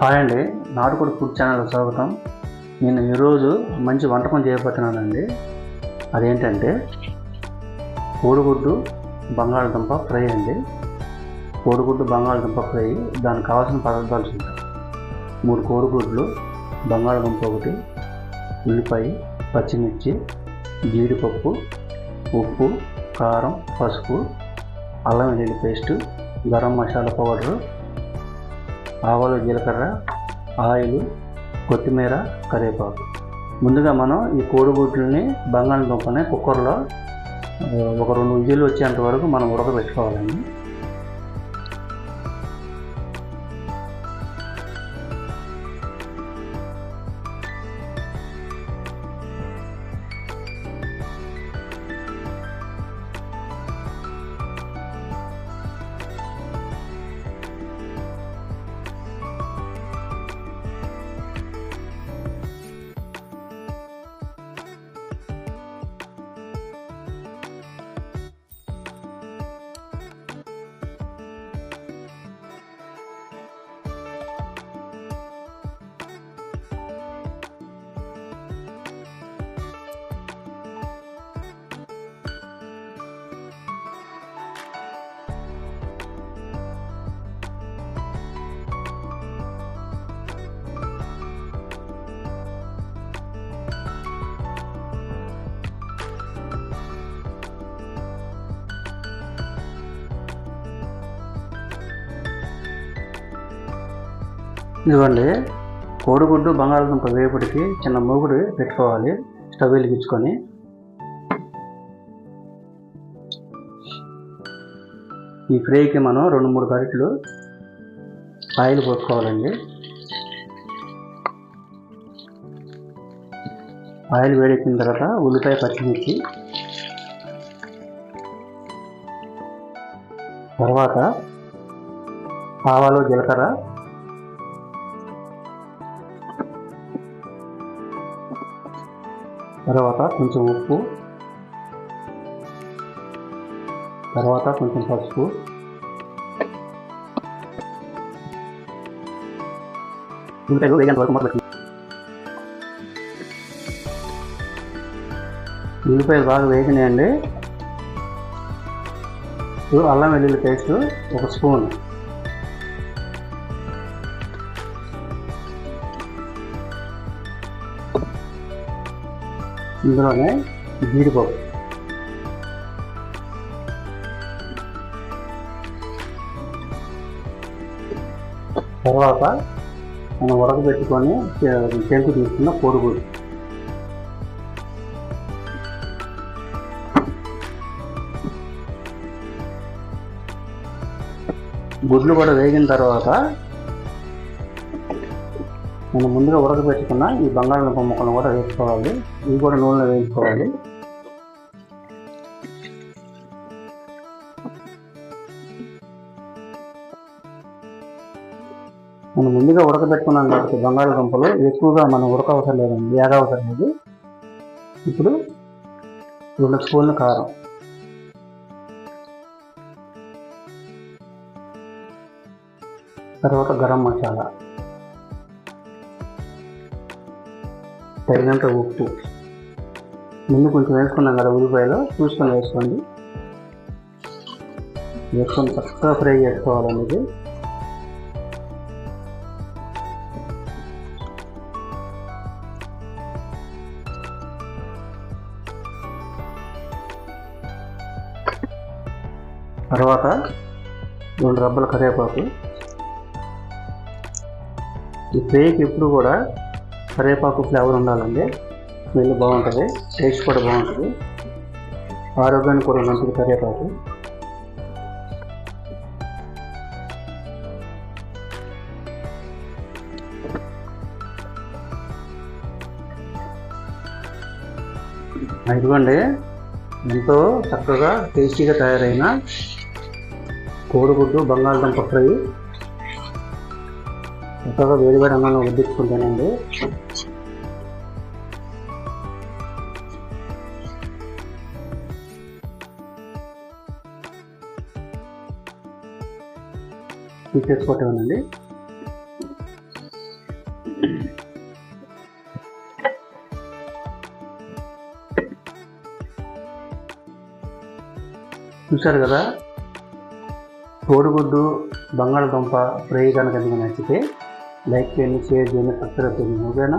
Hi అండి నాటుకోడి food channel స్వాగతం. నేను ఈరోజు మంచి వంటకం చేయబోతున్నానండి. అదేంటంటే కోడిగుడ్డు బంగాళదుంప ఫ్రై అండి. కోడిగుడ్డు బంగాళదుంప ఫ్రై దానికి కావాల్సిన పదార్థాలు చూద్దాం. మూడు కోడిగుడ్లు బంగాళదుంప ఒకటి ఉల్లిపాయ పచ్చిమిర్చి జీడిపప్పు ఉప్పు కారం పసుపు అల్లం వెల్లుల్లి పేస్టు గరం మసాలా పౌడరు ఆవాలు జీలకర్ర ఆయిల్ కొత్తిమీర కరివేపాకు. ముందుగా మనం ఈ కోడిగుడ్లని బంగాళదుంపని కుక్కర్లో ఒక రెండు విజిల్లు వచ్చేంత వరకు మనం ఉడకబెట్టుకోవాలండి. ఇదిగోండి కోడిగుడ్డు బంగాళదుంప వేపుడికి చిన్న మూగుడు పెట్టుకోవాలి. స్టవ్ వెలిగించుకొని. ఈ ఫ్రైకి మనం రెండు మూడు గరిటలు ఆయిల్ పోసుకోవాలండి. ఆయిల్ వేడెక్కిన తర్వాత ఉల్లిపాయ పచ్చిమిర్చి తర్వాత ఆవాలు జీలకర్ర తర్వాత కొంచెం ఉప్పు. తర్వాత కొంచెం పసుపు. ఉల్లిపాయలు వేగంత వరకు మొదలు ఉల్లిపాయలు బాగా వేగినాయండి. అల్లం వెల్లుల్లి పేస్ట్ ఒక స్పూన్. ఇందులోనే జీడిపప్పు. తర్వాత మనం ఉడకబెట్టుకొని చెంకు తీసుకున్న పొరుగు గుడ్లు కూడా వేగిన తర్వాత మనం ముందుగా ఉడకబెట్టుకున్న ఈ బంగాళదుంప ముక్కలను కూడా వేసుకోవాలి. ఇవి కూడా నూనెలో వేయించుకోవాలి. మనం ముందుగా ఉడకబెట్టుకున్నాం కాబట్టి బంగాళదుంపలు ఎక్కువగా మనం ఉడకవసరం లేదండి వేగవసరం లేదు. ఇప్పుడు రెండు స్పూన్ల కారం. తర్వాత గరం మసాలా. తగినంత ఉప్పు. ముందు కొంచెం వేసుకున్నాం కదా ఉల్లిపాయలో చూసుకొని వేసుకోండి. వేసుకొని చక్కగా ఫ్రై చేసుకోవాలండి ఇది తర్వాత రెండు రబ్బల కరివేపాకు. ఈ ఫ్రైకి ఎప్పుడు కూడా కరివేపాకు ఫ్లేవర్ ఉండాలండి. స్మెల్ బాగుంటుంది టేస్ట్ కూడా బాగుంటుంది. ఆరోగ్యానికి కూడా మంచిది కరివేపాకు. ఇదిగోండి. ఎంతో చక్కగా టేస్టీగా తయారైన కోడిగుడ్డు బంగాళదుంప ఫ్రై. చక్కగా వేడివేడి అన్నంలో వడ్డించుకుంటానండి ఫీచర్స్ ఫోటో అండి చూశారు కదా? కోడిగుడ్డు బంగాళదుంప ఫ్రై కనుక మీకు నచ్చితే లైక్ చేయండి షేర్ చేయండి సబ్స్క్రైబ్ చేయండి. ఓకేనా?